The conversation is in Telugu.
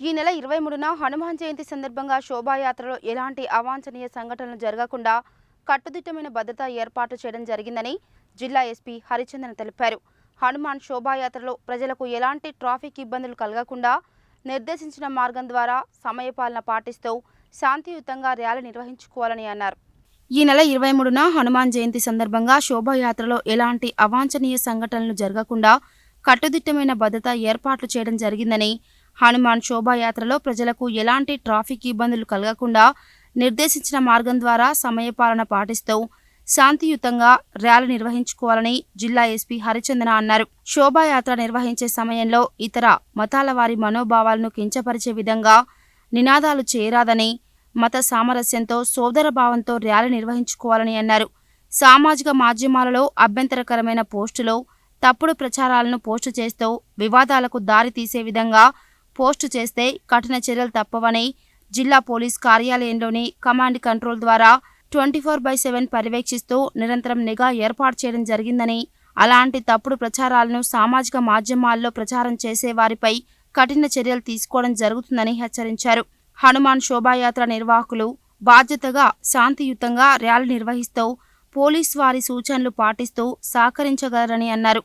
ఈ నెల ఇరవై మూడున హనుమాన్ జయంతి సందర్భంగా శోభాయాత్రలో ఎలాంటి అవాంఛనీయ సంఘటనలు జరగకుండా కట్టుదిట్టమైన భద్రత ఏర్పాటు చేయడం జరిగిందని జిల్లా ఎస్పీ హరిచందన్ తెలిపారు. హనుమాన్ శోభాయాత్రలో ప్రజలకు ఎలాంటి ట్రాఫిక్ ఇబ్బందులు కలగకుండా నిర్దేశించిన మార్గం ద్వారా సమయపాలన పాటిస్తూ శాంతియుతంగా ర్యాలీ నిర్వహించుకోవాలని అన్నారు. ఈ నెల ఇరవై మూడున హనుమాన్ జయంతి సందర్భంగా శోభాయాత్రలో ఎలాంటి అవాంఛనీయ సంఘటనలు జరగకుండా కట్టుదిట్టమైన భద్రత ఏర్పాట్లు చేయడం జరిగిందని హనుమాన్ శోభాయాత్రలో ప్రజలకు ఎలాంటి ట్రాఫిక్ ఇబ్బందులు కలగకుండా నిర్దేశించిన మార్గం ద్వారా సమయపాలన పాటిస్తూ శాంతియుతంగా ర్యాలీ నిర్వహించుకోవాలని జిల్లా ఎస్పీ హరిచందన అన్నారు. శోభాయాత్ర నిర్వహించే సమయంలో ఇతర మతాల వారి మనోభావాలను కించపరిచే విధంగా నినాదాలు చేయరాదని మత సామరస్యంతో సోదరభావంతో ర్యాలీ నిర్వహించుకోవాలని అన్నారు. సామాజిక మాధ్యమాలలో అభ్యంతరకరమైన పోస్టులు తప్పుడు ప్రచారాలను పోస్టు చేస్తూ వివాదాలకు దారి తీసే విధంగా పోస్టు చేస్తే కఠిన చర్యలు తప్పవని జిల్లా పోలీస్ కార్యాలయంలోని కమాండ్ కంట్రోల్ ద్వారా ట్వంటీ ఫోర్ బై సెవెన్ పర్యవేక్షిస్తూ నిరంతరం నిఘా ఏర్పాటు చేయడం జరిగిందని అలాంటి తప్పుడు ప్రచారాలను సామాజిక మాధ్యమాల్లో ప్రచారం చేసే వారిపై కఠిన చర్యలు తీసుకోవడం జరుగుతుందని హెచ్చరించారు. హనుమాన్ శోభాయాత్ర నిర్వాహకులు బాధ్యతగా శాంతియుతంగా ర్యాలీ నిర్వహిస్తూ పోలీస్ వారి సూచనలు పాటిస్తూ సహకరించగలరని అన్నారు.